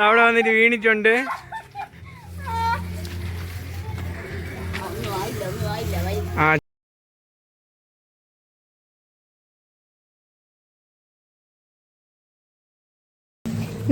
അവിടെ വന്നിട്ട് വീണിട്ടുണ്ട്. ആ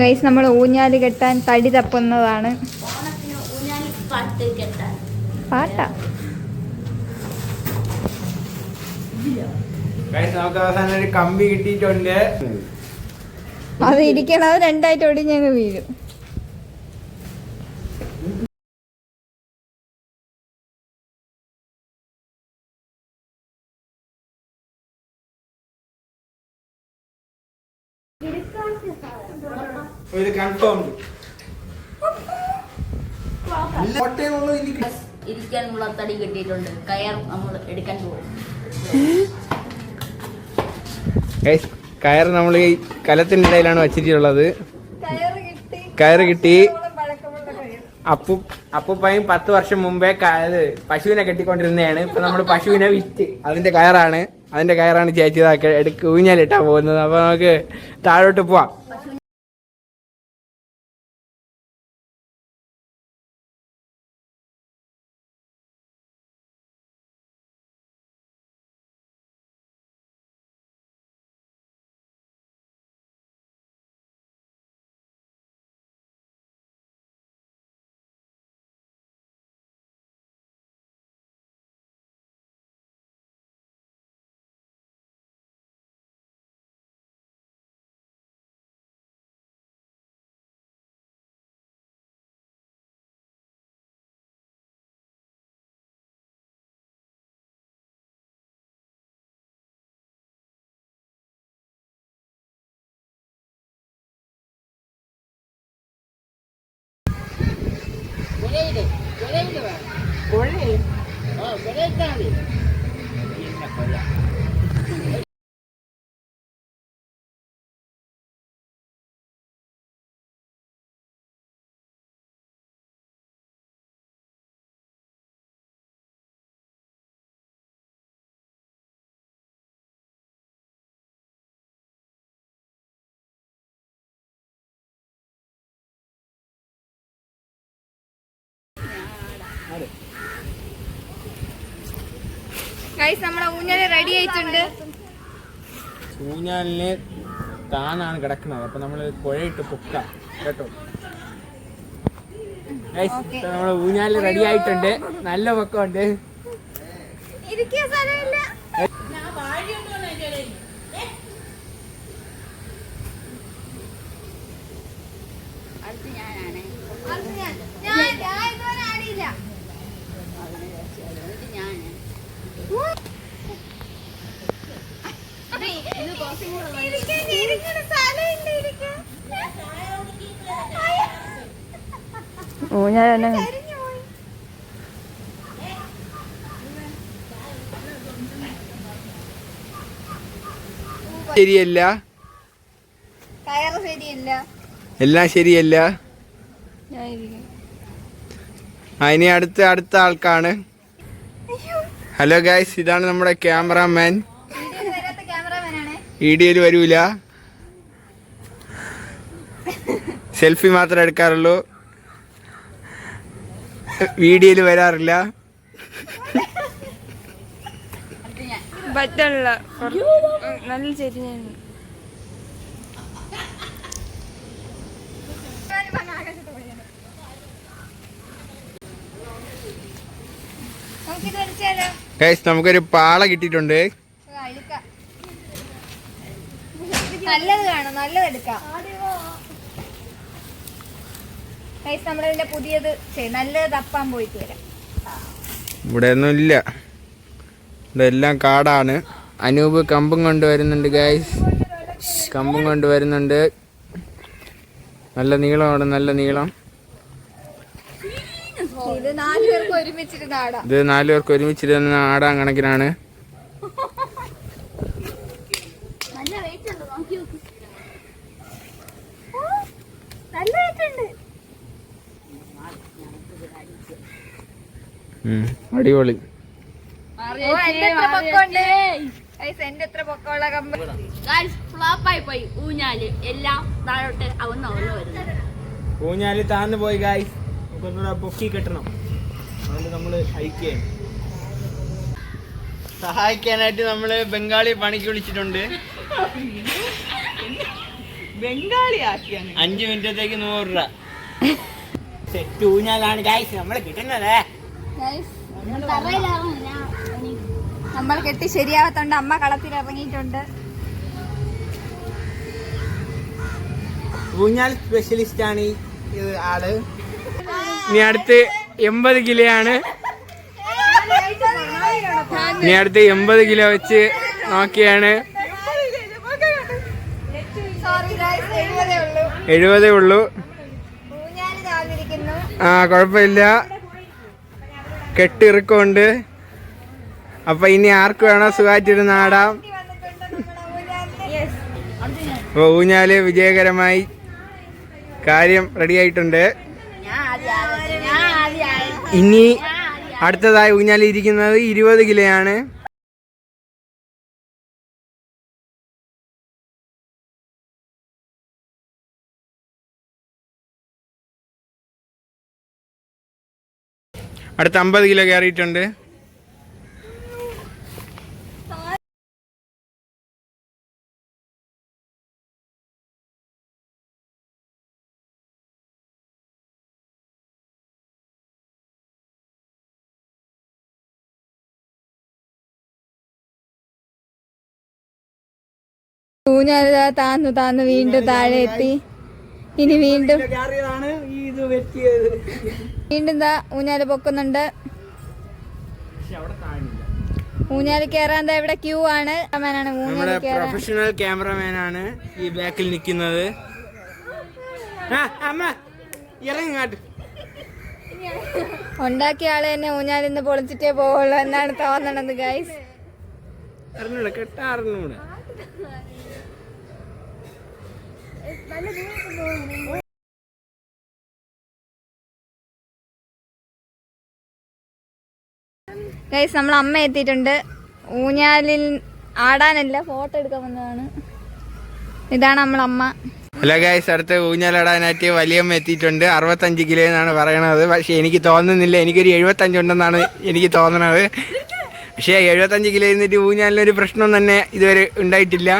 ഗൈസ് നമ്മൾ ഊഞ്ഞാൽ കെട്ടാൻ തടി തപ്പുന്നതാണ്. പാട്ടാ? നമുക്ക് അവസാനം ഒരു കമ്പി കിട്ടിയിട്ടുണ്ട്. അത് ഇരിക്കണത് രണ്ടായിട്ട് ഓടി ഞങ്ങൾ വീഴും. ഇരിക്കാൻ കൺഫേം ഇരിക്കാനുള്ള തടി കിട്ടിയിട്ടുണ്ട്. കയർ നമ്മൾ എടുക്കാൻ പോകും. കയറ് നമ്മൾ ഈ കലത്തിന്റെ ഇടയിലാണ് വച്ചിട്ടുള്ളത്. കയറ് കിട്ടി. അപ്പു അപ്പുപ്പയും പത്ത് വർഷം മുമ്പേ പശുവിനെ കെട്ടിക്കൊണ്ടിരുന്നതാണ്. ഇപ്പൊ നമ്മൾ പശുവിനെ വിറ്റ്. അതിന്റെ കയറാണ്. അതിന്റെ കയറാണ് ചേച്ചി ഇതാക്കി എടുക്ക് ഊഞ്ഞാലിട്ടാ പോകുന്നത്. അപ്പൊ നമുക്ക് താഴോട്ട് പോവാം. કોણે હા કરે તારી એમને કર્યા ഗൈസ് നമ്മുടെ ഊഞ്ഞാൽ റെഡി ആയിട്ടുണ്ട്. ഊഞ്ഞാലിന് താനാണ് കിടക്കുന്നത്. അപ്പൊ നമ്മൾ പുഴയിട്ട് പൊക്കാം. കേട്ടോ? നമ്മൾ ഊഞ്ഞാലിന് റെഡി ആയിട്ടുണ്ട്. നല്ല പൊക്കമുണ്ട്. ഞാനാണ്. ഞാൻ. ഞാൻ ഞാൻ ഇതുവരെ ആടിയില്ല. എന്നിട്ട് ഞാൻ പോയി ശരിയല്ല. എല്ലാം ശരിയല്ല. ഇനി അടുത്ത അടുത്ത ആൾക്കാണ്. ഹലോ ഗായ്സ് ഇതാണ് നമ്മുടെ ക്യാമറാമാൻ വീഡിയോയിൽ വരൂല. സെൽഫി മാത്രമേ എടുക്കാറുള്ളൂ. വീഡിയോയിൽ വരാറില്ല. പറ്റുള്ള നല്ല നമുക്കിത് അടിച്ചാലോ ഗൈസ് നമുക്കൊരു പാള കിട്ടിയിട്ടുണ്ട്. എടുക്കാം നല്ലത് കാണാം നല്ലത് എടുക്കാം. ഗൈസ് നമ്മളിതിന്റെ പുതിയത് ചെയ്യും നല്ലത് തപ്പാൻ പോയിട്ട് വരാം. ഇവിടെ ഒന്നും ഇല്ല. ഇതെല്ലാം കാടാണ്. അനൂപ് കമ്പും കൊണ്ടുവരുന്നുണ്ട് ഗൈസ് കമ്പും കൊണ്ടുവരുന്നുണ്ട്. നല്ല നീളമാണ് നല്ല നീളം. ഇത് നാലു പേർക്ക് ഒരുമിച്ചിരുന്ന് ആടാം ഇത് ഒരുമിച്ചിരുന്ന ആടാൻ കണക്കിനാണ്. നല്ല വെയിറ്റ് ഉണ്ട് നോക്കി നല്ല വെയിറ്റുണ്ട് ഉം, അടിപൊളി. എന്റെ എത്ര പൊക്കമുള്ള ഫ്ലോപ്പായി പോയി. ഊഞ്ഞാൽ. എല്ലാം താഴോട്ട് അവന്ന് അവന്ന് വരുന്നത് ഊഞ്ഞാൽ താന്നു പോയി ഗായ് നമുക്കൊന്നുകൂടെ പൊക്കി കെട്ടണം. അതുകൊണ്ട് നമ്മൾ അയക്കുകയാണ് സഹായിക്കാനായിട്ട് നമ്മൾ ബംഗാളി പണിക്ക് വിളിച്ചിട്ടുണ്ട്. ബംഗാളി ആക്കിയാണ് അഞ്ചു മിനിറ്റത്തേക്ക് നൂറ് രൂപ. സെറ്റ് ഊഞ്ഞാലാണ് ഗൈസ് നമ്മൾ കിട്ടുന്നത്. നമ്മൾ കെട്ടി ശരിയാവത്തോണ്ട് അമ്മ കളത്തിൽ ഇറങ്ങിയിട്ടുണ്ട് ഊഞ്ഞാൽ സ്പെഷ്യലിസ്റ്റ് ആണ് ഈ ആൾ. ഇനി അടുത്ത് എൺപത് കിലോ ആണ് ഇനി അടുത്ത് എൺപത് കിലോ വെച്ച് നോക്കിയാണ്. എഴുപതേ ഉള്ളൂ. ആ കുഴപ്പമില്ല. കെട്ടിറുക്കമുണ്ട് അപ്പൊ ഇനി ആർക്ക് വേണോ സുഖമായിട്ടിരുന്ന് ആടാം വന്നിട്ടുണ്ട് അപ്പൊ ഊഞ്ഞാൽ വിജയകരമായി. കാര്യം റെഡി ആയിട്ടുണ്ട്. ഇനി അടുത്തതായി ഊഞ്ഞാലിരിക്കുന്നത് ഇരുപത് കിലോയാണ്. അടുത്ത അമ്പത് കിലോ കയറിയിട്ടുണ്ട്. ഊഞ്ഞാൽ താന്നു താന്നു വീണ്ടും താഴെ എത്തി ഇനി വീണ്ടും വീണ്ടും ദാ ഊഞ്ഞാൽ പൊക്കുന്നുണ്ട്. ഊഞ്ഞാൽ കയറാൻ ദാ ഇവിടെ ക്യൂ ആണ്. ഊഞ്ഞാൽ കയറാൻ പ്രൊഫഷണൽ ക്യാമറമാൻ ആണ് ഈ ബാക്കിൽ നിൽക്കുന്നത്. ഉണ്ടാക്കിയ ആൾ തന്നെ ഊഞ്ഞാലിന്ന് പൊളിച്ചിട്ടേ പോവുള്ളൂ എന്നാണ് തോന്നണത് ഗൈസ് അറിഞ്ഞൂടെ. ഗൈസ് നമ്മൾ അമ്മ എത്തിയിട്ടുണ്ട്. ഊഞ്ഞാലിൽ ആടാനല്ല ഫോട്ടോ എടുക്കാൻ വന്നതാണ്. ഇതാണ് നമ്മളമ്മ ഹലോ ഗായ്സ് അടുത്ത് ഊഞ്ഞാലിടാനായിട്ട് വലിയമ്മ എത്തിയിട്ടുണ്ട്. അറുപത്തഞ്ച് കിലോ എന്നാണ് പറയണത്. പക്ഷെ എനിക്ക് തോന്നുന്നില്ല. എനിക്കൊരു എഴുപത്തഞ്ചുണ്ടെന്നാണ് എനിക്ക് തോന്നണത്. പക്ഷേ എഴുപത്തഞ്ച് കിലോ ഇരുന്നിട്ട് ഊഞ്ഞാലിനൊരു പ്രശ്നം തന്നെ ഇതുവരെ ഉണ്ടായിട്ടില്ല.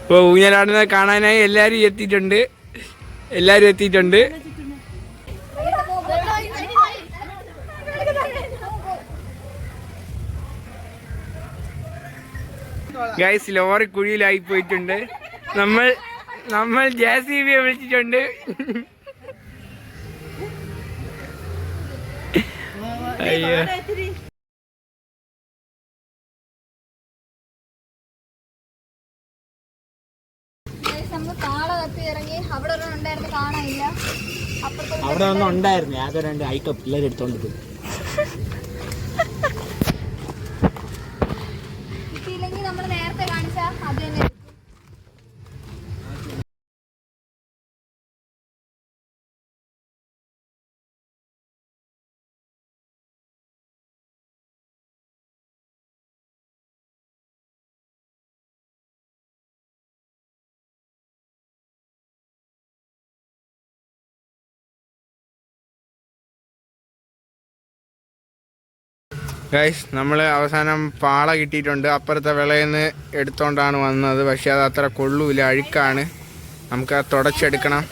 അപ്പോൾ ഊഞ്ഞാലാടുന്നത് കാണാനായി എല്ലാവരും എത്തിയിട്ടുണ്ട്. എല്ലാവരും എത്തിയിട്ടുണ്ട്. ഗൈസ് ലോറി കുഴിയിലായി പോയിട്ടുണ്ട്. നമ്മൾ നമ്മൾ ജെ സി ബിയെ വിളിച്ചിട്ടുണ്ട്. അയ്യോ. അവിടെ ഒരെണ്ണം ഉണ്ടായിരുന്നു കാണാനില്ല. അപ്പുറത്തെ അവിടെ ഒന്നും ഉണ്ടായിരുന്നു. യാതൊരു രണ്ട് ഐക്ക പിള്ളേർ എടുത്തോണ്ട് പോയി. ഗൈസ് നമ്മൾ അവസാനം പാള കിട്ടിയിട്ടുണ്ട്. അപ്പുറത്തെ വിളയിൽ നിന്ന് എടുത്തോണ്ടാണ് വന്നത്. പക്ഷെ അത് അത്ര കൊള്ളൂല. അഴുക്കാണ്. നമുക്ക് അത് തുടച്ചെടുക്കണം.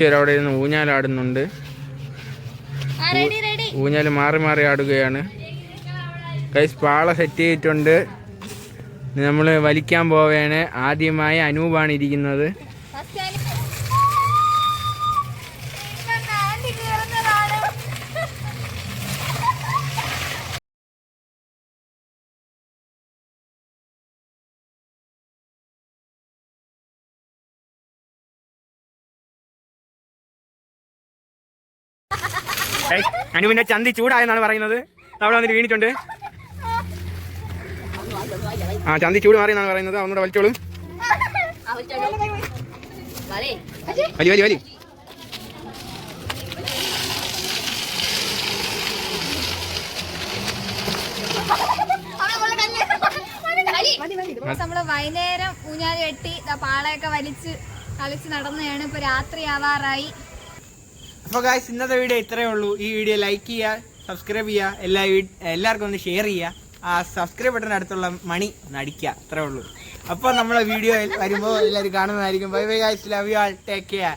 അവിടെ ഇരുന്ന് ഊഞ്ഞാലാടുന്നുണ്ട്. ഊഞ്ഞാൽ മാറി മാറി ആടുകയാണ്. ഗൈസ് പാള സെറ്റ് ചെയ്തിട്ടുണ്ട്. നമ്മൾ വലിക്കാൻ പോവുകയാണ് ആദ്യമായി അനൂപാണ് ഇരിക്കുന്നത്. അനു പിന്നെ ചന്തി ചൂടായെന്നാണ് പറയുന്നത്. അവിടെ വന്നിട്ട് വീണിട്ടുണ്ട്. ആ ചന്തി ചൂട് മാറിയെന്നാണ് പറയുന്നത്. അവനോട് വലിച്ചോളും. വലി വലി വലി. നമ്മൾ വൈകുന്നേരം ഊഞ്ഞാൽ കെട്ടി പാളയൊക്കെ വലിച്ച് കളിച്ച് നടന്നതാണ്. ഇപ്പൊ രാത്രി ആവാറായി അപ്പോൾ ഗായ്സ് ഇന്നത്തെ വീഡിയോ ഇത്രയേ ഉള്ളൂ. ഈ വീഡിയോ ലൈക്ക് ചെയ്യുക സബ്സ്ക്രൈബ് ചെയ്യുക എല്ലാ എല്ലാവർക്കും ഒന്ന് ഷെയർ ചെയ്യുക. ആ സബ്സ്ക്രൈബ് ബട്ടൺ അടുത്തുള്ള മണി ഒന്ന് അടിക്കുക. അത്രേ ഉള്ളൂ. അപ്പോൾ നമ്മളെ വീഡിയോ വരുമ്പോൾ എല്ലാവരും കാണുന്നതായിരിക്കും. Bye bye guys love you all take care